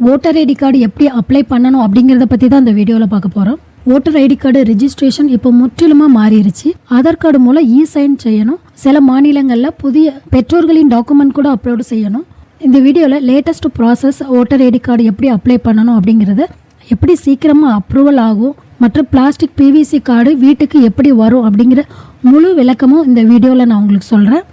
Voter ID card எப்படி apply பண்ணணும் அப்படிங்கிறத பற்றி தான் இந்த வீடியோவில் பார்க்க போகிறோம் ஓட்டர் ஐடி கார்டு ரிஜிஸ்ட்ரேஷன் இப்போ முற்றிலுமாக மாறிடுச்சு ஆதார் கார்டு மூலம் இ சைன் செய்யணும். சில மாநிலங்களில் புதிய பெற்றோர்களின் டாக்குமெண்ட் கூட அப்லோடு செய்யணும். இந்த வீடியோவில் latest process voter ID card எப்படி அப்ளை பண்ணணும் அப்படிங்கிறத எப்படி சீக்கிரமாக அப்ரூவல் ஆகும் மற்றும் பிளாஸ்டிக் பிவிசி கார்டு வீட்டுக்கு எப்படி வரும் அப்படிங்கிற முழு விளக்கமும் இந்த வீடியோவில் நான் உங்களுக்கு சொல்கிறேன்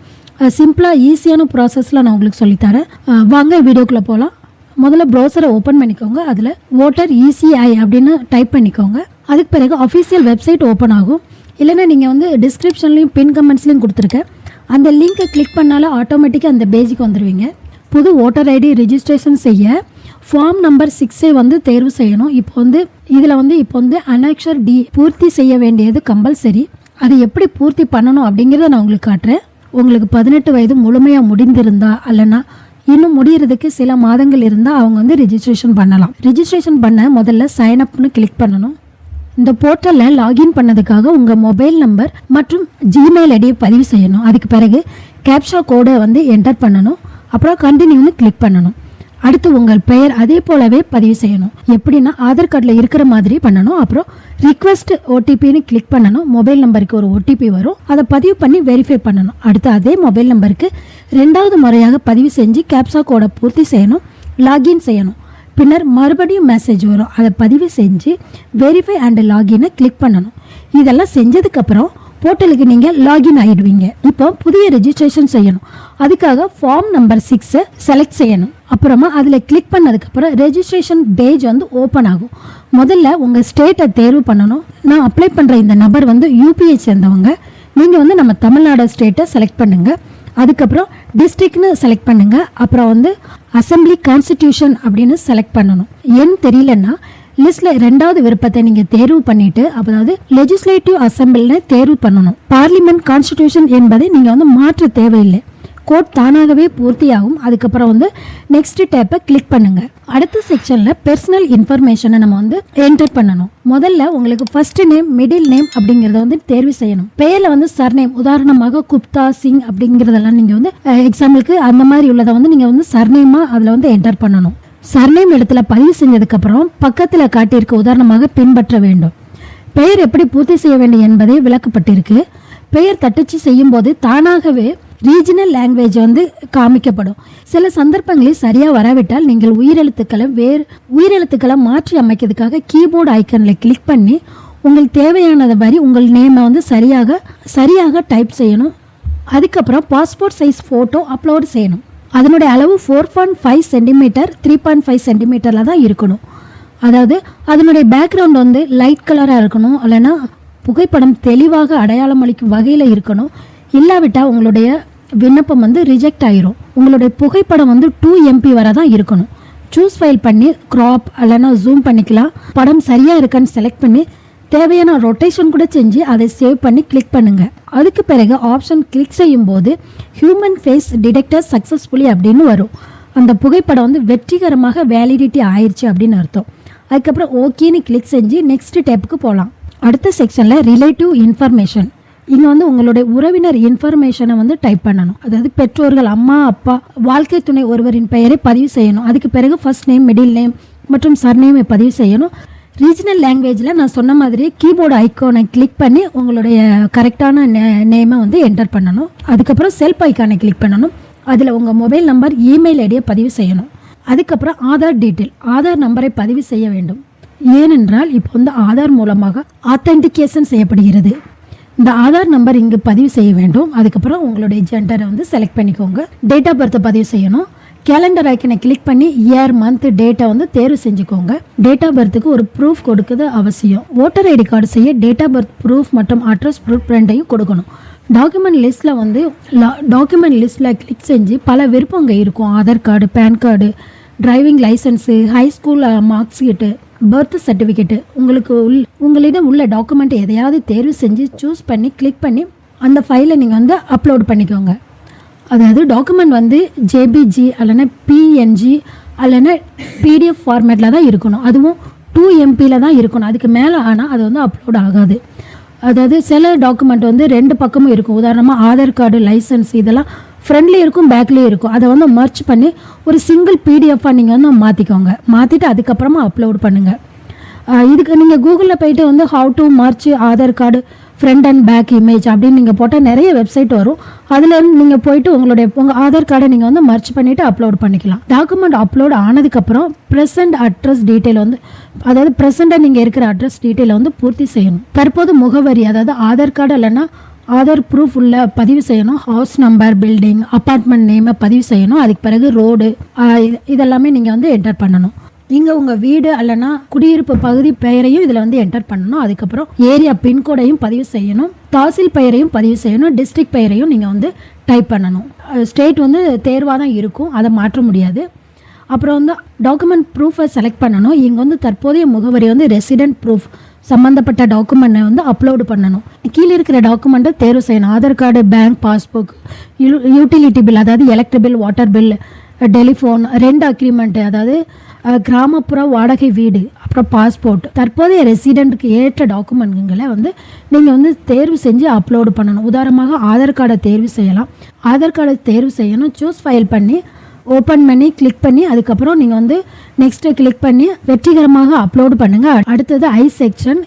சிம்பிளாக ஈஸியான ப்ராசஸில் நான் உங்களுக்கு சொல்லித்தரேன். வாங்க வீடியோக்குள்ளே போகலாம் முதல்ல ப்ரௌசரை ஓப்பன் பண்ணிக்கோங்க. அதில் ஓட்டர் இசிஐ அப்படின்னு டைப் பண்ணிக்கோங்க. அதுக்கு பிறகு அஃபீஷியல் வெப்சைட் ஓப்பன் ஆகும். இல்லைன்னா நீங்கள் வந்து டிஸ்கிரிப்ஷன்லையும் பின் கமெண்ட்ஸ்லையும் கொடுத்துருக்கேன் அந்த லிங்கை கிளிக் பண்ணாலும் ஆட்டோமேட்டிக்காக அந்த பேஜுக்கு வந்துடுவீங்க புது ஓட்டர் ஐடி ரிஜிஸ்ட்ரேஷன் செய்ய ஃபார்ம் நம்பர் சிக்ஸை வந்து தேர்வு செய்யணும். இப்போ வந்து இதில் வந்து இப்போ வந்து அனக்ஷர் டி பூர்த்தி செய்ய வேண்டியது கம்பல்சரி அது எப்படி பூர்த்தி பண்ணணும் அப்படிங்கிறத நான் உங்களுக்கு காட்டுறேன். உங்களுக்கு பதினெட்டு வயது முழுமையாக முடிந்திருந்தா அல்லைன்னா இன்னும் முடியறதுக்கு சில மாதங்கள் இருந்தால் அவங்க வந்து ரிஜிஸ்ட்ரேஷன் பண்ணலாம். ரிஜிஸ்ட்ரேஷன் பண்ண முதல்ல சைன் அப்னு கிளிக் பண்ணணும். இந்த போர்ட்டலில் லாகின் பண்ணதுக்காக உங்கள் மொபைல் நம்பர் மற்றும் ஜிமெயில் ஐடியை பதிவு செய்யணும். அதுக்கு பிறகு கேப்ஷா கோடை வந்து என்டர் பண்ணணும். அப்புறம் கண்டினியூன்னு கிளிக் பண்ணணும். அடுத்து உங்கள் பெயர் அதே போலவே பதிவு செய்யணும். எப்படின்னா ஆதார் கார்டில் இருக்கிற மாதிரி பண்ணணும். அப்புறம் ரிக்வஸ்ட் ஓடிபின்னு கிளிக் பண்ணணும். மொபைல் நம்பருக்கு ஒரு ஓடிபி வரும். அதை பதிவு பண்ணி வெரிஃபை பண்ணணும். அடுத்து அதே மொபைல் நம்பருக்கு ரெண்டாவது முறையாக பதிவு செஞ்சு கேப்சா கோடை பூர்த்தி செய்யணும் லாகின் செய்யணும். பின்னர் மறுபடியும் மெசேஜ் வரும். அதை பதிவு செஞ்சு வெரிஃபை அண்ட் லாகினை கிளிக் பண்ணணும். இதெல்லாம் செஞ்சதுக்கப்புறம் போர்ட்டலுக்கு நீங்கள் லாகின் ஆகிடுவீங்க இப்போ புதிய ரெஜிஸ்ட்ரேஷன் செய்யணும். அதுக்காக ஃபார்ம் நம்பர் சிக்ஸை செலக்ட் செய்யணும். அப்புறமா அதில் கிளிக் பண்ணதுக்கப்புறம் ரெஜிஸ்ட்ரேஷன் பேஜ் வந்து ஓப்பன் ஆகும். முதல்ல உங்கள் ஸ்டேட்டை தேர்வு பண்ணணும். நான் அப்ளை பண்ணுற இந்த நபர் வந்து யூபிஐ சேர்ந்தவங்க. நீங்கள் வந்து நம்ம தமிழ்நாடு ஸ்டேட்டை செலக்ட் பண்ணுங்கள் அதுக்கப்புறம் டிஸ்ட்ரிக்ட்னு செலக்ட் பண்ணுங்க. அப்புறம் வந்து அசெம்பிளி கான்ஸ்டிடியூஷன் அப்படின்னு செலக்ட் பண்ணணும். ஏன்னு தெரியலன்னா லிஸ்ட்ல ரெண்டாவது விருப்பத்தை நீங்க தேர்வு பண்ணிட்டு அதாவது லெஜிஸ்லேட்டிவ் அசெம்பிள்னு தேர்வு பண்ணணும். பார்லிமெண்ட் கான்ஸ்டிடியூஷன் என்பதை நீங்க வந்து மாற்ற தேவையில்லை. கோட் தானாகவே பூர்த்தியாகும். அதுக்கப்புறம் வந்து நெக்ஸ்ட் டேப்பை கிளிக் பண்ணுங்க. அடுத்த செக்ஷன்ல பர்சனல் இன்ஃபர்மேஷனை நம்ம வந்து என்டர் பண்ணணும். முதல்ல உங்களுக்கு ஃபர்ஸ்ட் நேம் மிடில் நேம் அப்படிங்கறத வந்து தேர்வு செய்யணும். பெயர்ல வந்து சர்நேம் உதாரணமாக குப்தா சிங் அப்படிங்கறதெல்லாம் நீங்க வந்து எக்ஸாம்பிளுக்கு அந்த மாதிரி உள்ளதை வந்து நீங்க வந்து சர்நேமாக அதுல வந்து என்டர் பண்ணணும். சர்நேம் இடத்துல பதிவு செஞ்சதுக்கு அப்புறம் பக்கத்துல காட்டியிருக்க உதாரணமாக பின்பற்ற வேண்டும். பெயர் எப்படி பூர்த்தி செய்ய வேண்டும் என்பதை விளக்கப்பட்டிருக்கு. பெயர் தட்டச்சு செய்யும் போது தானாகவே ரீஜனல் லாங்குவேஜ் வந்து காமிக்கப்படும். சில சந்தர்ப்பங்களில் சரியாக வராவிட்டால் நீங்கள் உயிரெழுத்துக்களை வேறு உயிரெழுத்துக்களை மாற்றி அமைக்கிறதுக்காக கீபோர்டு ஐக்கனில் கிளிக் பண்ணி உங்களுக்கு தேவையானது மாதிரி உங்கள் நேமை வந்து சரியாக சரியாக டைப் செய்யணும். அதுக்கப்புறம் பாஸ்போர்ட் சைஸ் ஃபோட்டோ அப்லோட் செய்யணும். அதனுடைய அளவு four point five centimetre three point five சென்டிமீட்டரில் தான் இருக்கணும். அதாவது அதனுடைய பேக்ரவுண்ட் வந்து லைட் கலராக இருக்கணும் இல்லைன்னா புகைப்படம் தெளிவாக அடையாளம் அளிக்கும் வகையில் இருக்கணும். இல்லாவிட்டால் உங்களுடைய விண்ணப்பம் வந்து ரிஜெக்ட் ஆயிரும். உங்களுடைய புகைப்படம் வந்து டூ எம்பி வரை தான் இருக்கணும். சூஸ் ஃபைல் பண்ணி க்ராப் இல்லைன்னா ஜூம் பண்ணிக்கலாம். படம் சரியாக இருக்கான்னு செலக்ட் பண்ணி தேவையான ரொட்டேஷன் கூட செஞ்சு அதை சேவ் பண்ணி கிளிக் பண்ணுங்கள் அதுக்கு பிறகு ஆப்ஷன் கிளிக் செய்யும் போது ஹியூமன் ஃபேஸ் டிடெக்டர் சக்ஸஸ்ஃபுல்லி அப்படின்னு வரும். அந்த புகைப்படம் வந்து வெற்றிகரமாக வேலிடிட்டி ஆயிடுச்சு அப்படின்னு அர்த்தம். அதுக்கப்புறம் ஓகேன்னு கிளிக் செஞ்சு நெக்ஸ்ட் டேப்புக்கு போகலாம் அடுத்த செக்ஷனில் ரிலேட்டிவ் இன்ஃபர்மேஷன் இங்கே வந்து உங்களுடைய உறவினர் இன்ஃபர்மேஷனை வந்து டைப் பண்ணணும். அதாவது பெற்றோர்கள் அம்மா அப்பா வாழ்க்கை துணை ஒருவரின் பெயரை பதிவு செய்யணும். அதுக்கு பிறகு ஃபர்ஸ்ட் நேம் மிடில் நேம் மற்றும் சர்நேமை பதிவு செய்யணும். ரீஜனல் லாங்குவேஜில் நான் சொன்ன மாதிரி கீபோர்டு ஐக்கானை கிளிக் பண்ணி உங்களுடைய கரெக்டான நேமை வந்து என்டர் பண்ணணும். அதுக்கப்புறம் செல்ஃப் ஐக்கானை கிளிக் பண்ணணும். அதில் உங்கள் மொபைல் நம்பர் இமெயில் ஐடியை பதிவு செய்யணும். அதுக்கப்புறம் ஆதார் டீட்டெயில் ஆதார் நம்பரை பதிவு செய்ய வேண்டும். ஏனென்றால் இப்போ வந்து ஆதார் மூலமாக ஆத்தென்டிகேஷன் செய்யப்படுகிறது. இந்த ஆதார் நம்பர் இங்கு பதிவு செய்ய வேண்டும். அதுக்கப்புறம் உங்களுடைய ஜெண்டரை வந்து செலக்ட் பண்ணிக்கோங்க. டேட் ஆஃப் பர்த்தை பதிவு செய்யணும். கேலண்டர் ஐக்கனை கிளிக் பண்ணி இயர் மந்த் டேட்டை வந்து தேர்வு செஞ்சுக்கோங்க. டேட் ஆஃப் பர்த்துக்கு ஒரு ப்ரூஃப் கொடுக்குறது அவசியம். ஓட்டர் ஐடி கார்டு செய்ய டேட் ஆஃப் பர்த் ப்ரூஃப் மற்றும் அட்ரஸ் ப்ரூஃப் ரெண்டையும் கொடுக்கணும். டாக்குமெண்ட் லிஸ்ட்டில் வந்து டாக்குமெண்ட் லிஸ்ட்டில் கிளிக் செஞ்சு பல விருப்பங்க இருக்கும். Aadhaar card PAN card driving licence high school mark sheet birth certificate உங்களுக்கு உள் உங்களிடம் உள்ள டாக்குமெண்ட் எதையாவது தேர்வு செஞ்சு சூஸ் பண்ணி கிளிக் பண்ணி அந்த ஃபைலை நீங்கள் வந்து அப்லோட் பண்ணிக்கோங்க. அதாவது டாக்குமெண்ட் வந்து ஜேபிஜி அல்லனா பிஎன்ஜி அல்லனா பிடிஎஃப் ஃபார்மேட்டில் தான் இருக்கணும். அதுவும் டூ எம்பியில் தான் இருக்கணும். அதுக்கு மேலே ஆனால் அது வந்து அப்லோட் ஆகாது. அதாவது சில டாக்குமெண்ட் வந்து ரெண்டு பக்கமும் இருக்கும். உதாரணமாக ஆதார் கார்டு லைசன்ஸ் இதெல்லாம் ஃப்ரண்ட்லேயும் இருக்கும் பேக்லேயும் இருக்கும். அதை வந்து மர்ச் பண்ணி ஒரு சிங்கிள் பிடிஎஃபாக நீங்கள் வந்து மாற்றிக்கோங்க மாற்றிட்டு அதுக்கப்புறமா அப்லோட் பண்ணுங்கள் இதுக்கு நீங்கள் கூகுளில் போயிட்டு வந்து how to merge Aadhaar card front and back image அப்படின்னு நீங்கள் போட்டால் நிறைய வெப்சைட் வரும். அதுலேருந்து நீங்கள் போயிட்டு உங்களுடைய உங்கள் ஆதார் கார்டை நீங்கள் வந்து மர்ச் பண்ணிவிட்டு அப்லோட் பண்ணிக்கலாம். டாக்குமெண்ட் அப்லோட் ஆனதுக்கப்புறம் ப்ரெசன்ட் அட்ரஸ் டீட்டெயில் வந்து அதாவது ப்ரெசண்ட்டாக நீங்கள் இருக்கிற அட்ரஸ் டீட்டெயிலை வந்து பூர்த்தி செய்யணும். தற்போது முகவரி அதாவது ஆதார் கார்டு இல்லைன்னா ஆதார் ப்ரூஃப் உள்ள பதிவு செய்யணும். ஹவுஸ் நம்பர் பில்டிங் அப்பார்ட்மெண்ட் நேமை பதிவு செய்யணும். அதுக்கு பிறகு ரோடு இதெல்லாமே நீங்கள் வந்து என்டர் பண்ணணும். நீங்கள் உங்கள் வீடு அல்லனா குடியிருப்பு பகுதி பெயரையும் இதில் வந்து என்டர் பண்ணணும். அதுக்கப்புறம் ஏரியா பின்கோடையும் பதிவு செய்யணும். தாசில் பெயரையும் பதிவு செய்யணும். டிஸ்ட்ரிக்ட் பெயரையும் நீங்கள் வந்து டைப் பண்ணணும். ஸ்டேட் வந்து தேர்வாக தான் இருக்கும். அதை மாற்ற முடியாது. அப்புறம் வந்து டாக்குமெண்ட் ப்ரூஃபை செலக்ட் பண்ணணும். இங்கே வந்து தற்போதைய முகவரி வந்து ரெசிடென்ட் ப்ரூஃப் சம்மந்தப்பட்ட டாக்குமெண்ட்டை வந்து அப்லோடு பண்ணணும். கீழே இருக்கிற டாக்குமெண்ட்டை தேர்வு செய்யணும். Aadhaar card bank passbook utility bill அதாவது electric bill water bill telephone rent agreement அதாவது கிராமப்புற வாடகை வீடு அப்புறம் பாஸ்போர்ட் தற்போதைய ரெசிடென்ட்க்கு ஏற்ற டாக்குமெண்ட்டுங்களை வந்து நீங்கள் வந்து தேர்வு செஞ்சு அப்லோடு பண்ணணும். உதாரணமாக ஆதார் கார்டை தேர்வு செய்யலாம். ஆதார் கார்டை தேர்வு செய்யணும். சூஸ் ஃபைல் பண்ணி ஓப்பன் பண்ணி கிளிக் பண்ணி அதுக்கப்புறம் நீங்கள் வந்து நெக்ஸ்ட்டு கிளிக் பண்ணி வெற்றிகரமாக அப்லோடு பண்ணுங்கள் அடுத்தது ஐ செக்ஷன்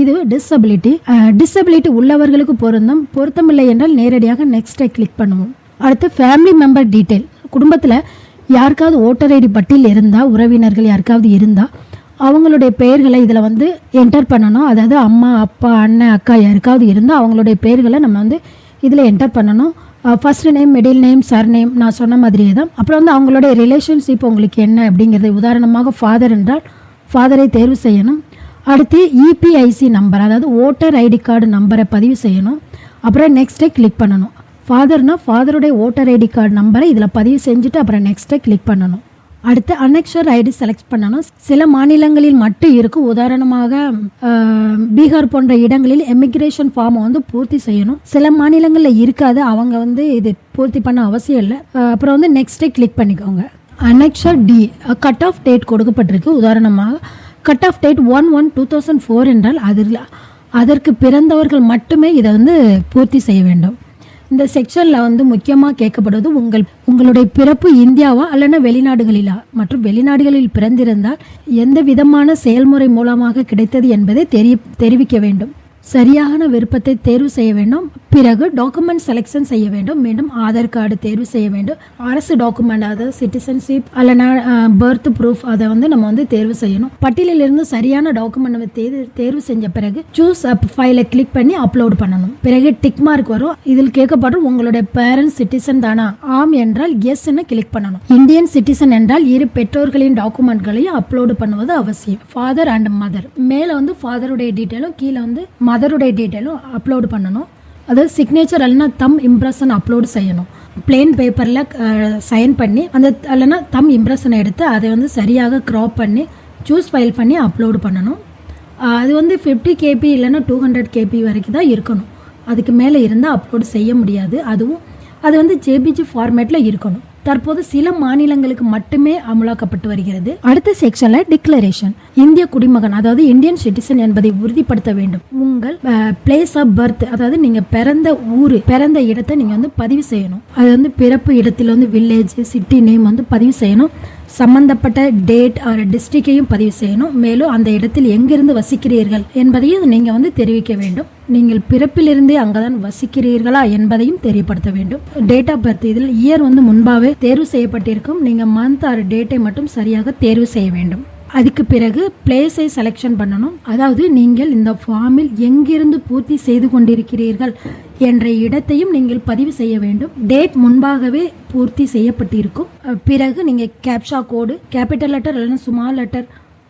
இது டிசபிலிட்டி டிசபிலிட்டி உள்ளவர்களுக்கு பொருந்தும். பொருத்தமில்லை என்றால் நேரடியாக நெக்ஸ்ட்டை கிளிக் பண்ணுவோம். அடுத்து ஃபேமிலி மெம்பர் டீட்டெயில் குடும்பத்தில் யாருக்காவது ஓட்டர் ஐடி பட்டியல் இருந்தால் உறவினர்கள் யாருக்காவது இருந்தால் அவங்களுடைய பெயர்களை இதில் வந்து என்டர் பண்ணணும். அதாவது அம்மா அப்பா அண்ணன் அக்கா யாருக்காவது இருந்தால் அவங்களுடைய பெயர்களை நம்ம வந்து இதில் என்டர் பண்ணணும். First name middle name surname நான் சொன்ன மாதிரியே தான். அப்புறம் வந்து அவங்களுடைய ரிலேஷன்ஷிப் உங்களுக்கு என்ன அப்படிங்கிறது உதாரணமாக ஃபாதர் என்றால் ஃபாதரை தேர்வு செய்யணும். அடுத்து இபிஐசி நம்பர் அதாவது ஓட்டர் ஐடி கார்டு நம்பரை பதிவு செய்யணும். அப்புறம் நெக்ஸ்ட்டே கிளிக் பண்ணணும். ஃபாதர்னா ஃபாதருடைய ஓட்டர் ஐடி கார்டு நம்பரை இதில் பதிவு செஞ்சுட்டு அப்புறம் நெக்ஸ்ட்டை கிளிக் பண்ணணும். அடுத்து அனெக்ஷர் ஐடி செலக்ட் பண்ணணும். சில மாநிலங்களில் மட்டும் இருக்கும் உதாரணமாக பீகார் போன்ற இடங்களில் எமிக்ரேஷன் ஃபார்மை வந்து பூர்த்தி செய்யணும். சில மாநிலங்களில் இருக்காது. அவங்க வந்து இது பூர்த்தி பண்ண அவசியம் இல்லை. அப்புறம் வந்து நெக்ஸ்ட்டை கிளிக் பண்ணிக்கோங்க. Annexure D cut off date கொடுக்கப்பட்டிருக்கு. உதாரணமாக cut off date one one two thousand four என்றால் அதில் அதற்கு பிறந்தவர்கள் மட்டுமே இதை வந்து பூர்த்தி செய்ய வேண்டும். இந்த செக்ஷனில் வந்து முக்கியமாக கேட்கப்படுவது உங்கள் உங்களுடைய பிறப்பு இந்தியாவா அல்லனா வெளிநாடுகளிலா? மற்றும் வெளிநாடுகளில் பிறந்திருந்தால் எந்த விதமான செயல்முறை மூலமாக கிடைத்தது என்பதை தெரிய தெரிவிக்க வேண்டும். சரியான விருப்பத்தை தேர்வு செய்ய வேண்டும். பிறகு டாக்குமெண்ட் செலெக்ஷன் செய்ய வேண்டும். மீண்டும் ஆதார் கார்டு தேர்வு செய்ய வேண்டும். அரசு டாக்குமெண்ட் அதாவது சிட்டிசன்ஷிப் அல்லனா பர்த் ப்ரூஃப் அதை வந்து நம்ம வந்து தேர்வு செய்யணும். பட்டியலிலிருந்து சரியான டாக்குமெண்ட் தேர்வு தேர்வு செஞ்ச பிறகு சூஸ் அப் ஃபைலை கிளிக் பண்ணி அப்லோட் பண்ணணும். பிறகு டிக் மார்க் வரும். இதில் கேட்கப்படும் உங்களுடைய பேரண்ட்ஸ் சிட்டிசன் தானா? ஆம் என்றால் எஸ்ன்னு கிளிக் பண்ணணும். இந்தியன் சிட்டிசன் என்றால் இரு பெற்றோர்களின் டாக்குமெண்ட்களையும் அப்லோடு பண்ணுவது அவசியம். ஃபாதர் அண்ட் மதர் மேலே வந்து ஃபாதருடைய டீட்டெயிலும் கீழே வந்து மதருடைய டீட்டெயிலும் அப்லோடு பண்ணணும். அதாவது சிக்னேச்சர் இல்லைன்னா தம் இம்ப்ரெஷன் அப்லோடு செய்யணும். பிளெயின் பேப்பரில் சைன் பண்ணி அந்த இல்லைன்னா தம் இம்ப்ரெஷனை எடுத்து அதை வந்து சரியாக க்ராப் பண்ணி சூஸ் ஃபைல் பண்ணி அப்லோடு பண்ணணும். அது வந்து ஃபிஃப்டி கேபி இல்லைன்னா டூ ஹண்ட்ரட் கேபி வரைக்கும் தான் இருக்கணும். அதுக்கு மேலே இருந்தால் அப்லோடு செய்ய முடியாது. அதுவும் அது வந்து ஜேபிஜி ஃபார்மேட்டில் இருக்கணும். தற்போது சில மாநிலங்களுக்கு மட்டுமே அமலாக்கப்பட்டு வருகிறது. அடுத்த செக்ஷன்ல டிக்ளரேஷன் இந்திய குடிமகன் அதாவது இந்தியன் சிட்டிசன் என்பதை உறுதிப்படுத்த வேண்டும். உங்கள் பிளேஸ் ஆஃப் பர்த் அதாவது நீங்க பிறந்த ஊர் பிறந்த இடத்தை நீங்க வந்து பதிவு செய்யணும். அது வந்து பிறப்பு இடத்தில் வந்து வில்லேஜ் சிட்டி நேம் வந்து பதிவு செய்யணும். சம்பந்தப்பட்ட டேட் ஆர் டிஸ்ட்ரிக்டையும் பதிவு செய்யணும். மேலும் அந்த இடத்தில் எங்கிருந்து வசிக்கிறீர்கள் என்பதையும் நீங்கள் வந்து தெரிவிக்க வேண்டும். நீங்கள் பிறப்பிலிருந்தே அங்கதான் வசிக்கிறீர்களா என்பதையும் தெரியப்படுத்த வேண்டும். டேட் ஆஃப் பர்த் இதில் இயர் வந்து முன்பாகவே தேர்வு செய்யப்பட்டிருக்கும். நீங்கள் மந்த் ஆர் டேட்டை மட்டும் சரியாக தேர்வு செய்ய வேண்டும். அதுக்கு பிறகு பிளேஸை செலெக்ஷன் பண்ணணும். அதாவது நீங்கள் இந்த ஃபார்மில் எங்கிருந்து பூர்த்தி செய்து கொண்டிருக்கிறீர்கள் என்ற இடத்தையும் நீங்கள் பதிவு செய்ய வேண்டும். டேட் முன்பாகவே பூர்த்தி செய்யப்பட்டிருக்கும். பிறகு நீங்கள் கேப்ஷா கோடு கேபிட்டல் லெட்டர் இல்லைன்னா சுமால் லெட்டர்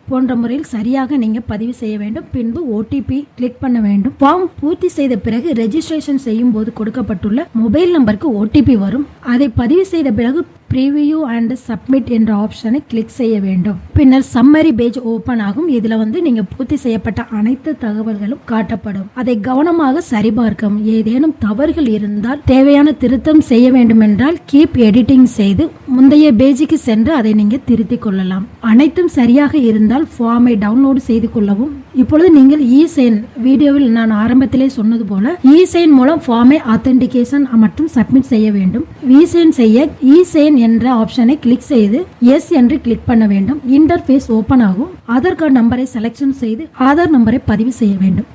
போன்ற முறையில் சரியாக நீங்கள் பதிவு செய்ய வேண்டும். பின்பு ஓடிபி கிளிக் பண்ண வேண்டும். ஃபார்ம் பூர்த்தி செய்த பிறகு ரெஜிஸ்ட்ரேஷன் செய்யும் போது கொடுக்கப்பட்டுள்ள மொபைல் நம்பருக்கு ஓடிபி வரும். அதை பதிவு செய்த பிறகு ப்ரீவியூ அண்ட் சப்மிட் என்ற ஆப்ஷனை கிளிக் செய்ய வேண்டும். பின்னர் சம்மரி பேஜ் ஓப்பன் ஆகும். இதில் வந்து நீங்கள் பூர்த்தி செய்யப்பட்ட அனைத்து தகவல்களும் காட்டப்படும். அதை கவனமாக சரிபார்க்கவும். ஏதேனும் தவறுகள் இருந்தால் தேவையான திருத்தம் செய்ய வேண்டும் என்றால் கீப் எடிட்டிங் செய்து முந்தைய பேஜுக்கு சென்று அதை நீங்கள் திருத்திக் கொள்ளலாம். அனைத்தும் சரியாக இருந்தால் ஃபார்மை டவுன்லோடு செய்து கொள்ளவும். இப்பொழுது நீங்கள் இ சைன் வீடியோவில் நான் ஆரம்பத்திலே சொன்னது போல இ சைன் மூலம் ஃபார்மை ஆத்தென்டிகேஷன் மற்றும் சப்மிட் செய்ய வேண்டும். இ சைன் செய்ய இ சைன் என்ற ஆப்ஷனை கிளிக் செய்து எஸ் என்று கிளிக் பண்ண வேண்டும். இன்டர்ஃபேஸ் ஓபன் ஆகும். ஆதார் கார்டு நம்பரை செலக்ஷன் செய்து ஆதார் நம்பரை பதிவு செய்ய வேண்டும்.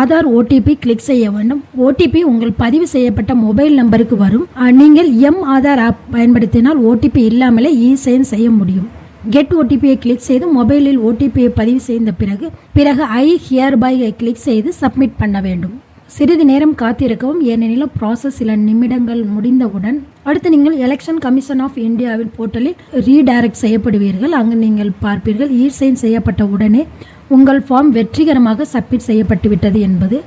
ஆதார் ஓடிபி கிளிக் செய்ய வேண்டும். ஓடிபி உங்கள் பதிவு செய்யப்பட்ட மொபைல் நம்பருக்கு வரும். நீங்கள் எம் ஆதார் ஆப் பயன்படுத்தினால் ஓடிபி இல்லாமலே இ சைன் செய்ய முடியும். கெட் ஓடிபியை கிளிக் செய்து மொபைலில் ஓடிபியை பதிவு செய்த பிறகு பிறகு ஐ ஹியர் பை கிளிக் செய்து சப்மிட் பண்ண வேண்டும். சிறிது நேரம் காத்திருக்கவும். ஏனெனில் ப்ராசஸ் சில நிமிடங்கள் முடிந்தவுடன் அடுத்து நீங்கள் எலெக்ஷன் கமிஷன் ஆஃப் இந்தியாவின் போர்ட்டலில் ரீடைரக்ட் செய்யப்படுவீர்கள். அங்கு நீங்கள் பார்ப்பீர்கள் இ சைன் செய்யப்பட்ட உடனே உங்கள் ஃபார்ம் வெற்றிகரமாக சப்மிட் செய்யப்பட்டுவிட்டது என்பது.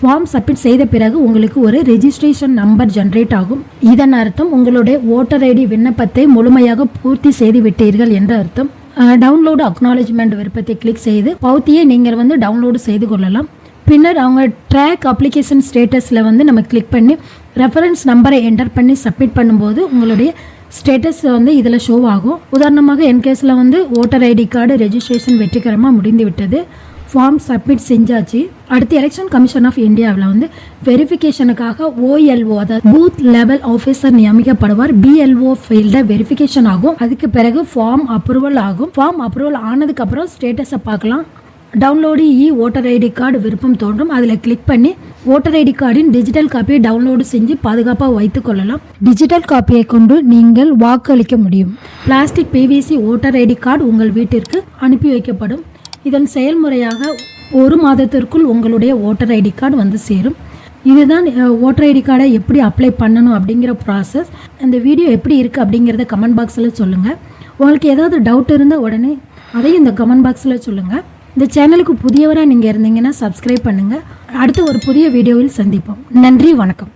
ஃபார்ம் சப்மிட் செய்த பிறகு உங்களுக்கு ஒரு ரெஜிஸ்ட்ரேஷன் நம்பர் ஜென்ரேட் ஆகும். இதன் அர்த்தம் உங்களுடைய ஓட்டர் ஐடி விண்ணப்பத்தை முழுமையாக பூர்த்தி செய்து விட்டீர்கள் என்ற அர்த்தம். டவுன்லோடு அக்னாலஜ்மெண்ட் விருப்பத்தை கிளிக் செய்து பௌத்தியை நீங்கள் வந்து டவுன்லோடு செய்து கொள்ளலாம். பின்னர் அவங்க ட்ராக் அப்ளிகேஷன் ஸ்டேட்டஸில் வந்து நம்ம கிளிக் பண்ணி ரெஃபரன்ஸ் நம்பரை என்டர் பண்ணி சப்மிட் பண்ணும்போது உங்களுடைய ஸ்டேட்டஸ் வந்து இதில் ஷோ ஆகும். உதாரணமாக என் கேஸில் வந்து ஓட்டர் ஐடி கார்டு ரெஜிஸ்ட்ரேஷன் வெற்றிகரமாக முடிந்து விட்டது ஃபார்ம் சப்மிட் செஞ்சாச்சு. அடுத்து எலெக்ஷன் கமிஷன் ஆஃப் இந்தியாவில் வந்து வெரிஃபிகேஷனுக்காக ஓஎல்ஓ அதாவது பூத் லெவல் ஆஃபீஸர் நியமிக்கப்படுவார். பிஎல்ஓ ஃபீல்ட வெரிஃபிகேஷன் ஆகும். அதுக்கு பிறகு ஃபார்ம் அப்ரூவல் ஆகும். ஃபார்ம் அப்ரூவல் ஆனதுக்கப்புறம் ஸ்டேட்டஸை பார்க்கலாம். Download e voter ID card விருப்பம் தோன்றும். அதில் கிளிக் பண்ணி ஓட்டர் ஐடி கார்டின் டிஜிட்டல் காப்பியை டவுன்லோடு செஞ்சு பாதுகாப்பாக வைத்துக் கொள்ளலாம். டிஜிட்டல் காப்பியை கொண்டு நீங்கள் வாக்களிக்க முடியும். Plastic PVC voter ID card உங்கள் வீட்டிற்கு அனுப்பி வைக்கப்படும். இதன் செயல்முறையாக ஒரு மாதத்திற்குள் உங்களுடைய ஓட்டர் ஐடி கார்டு வந்து சேரும். இதுதான் ஓட்டர் ஐடி கார்டை எப்படி அப்ளை பண்ணணும் அப்படிங்கிற ப்ராசஸ் இந்த வீடியோ எப்படி இருக்குது அப்படிங்கிறத கமெண்ட் பாக்ஸில் சொல்லுங்கள் உங்களுக்கு ஏதாவது டவுட் இருந்தால் உடனே அதையும் இந்த கமெண்ட் பாக்ஸில் சொல்லுங்கள் இந்த சேனலுக்கு புதியவராக நீங்கள் இருந்தீங்கன்னா சப்ஸ்கிரைப் பண்ணுங்கள் அடுத்து ஒரு புதிய வீடியோவில் சந்திப்போம். நன்றி வணக்கம்.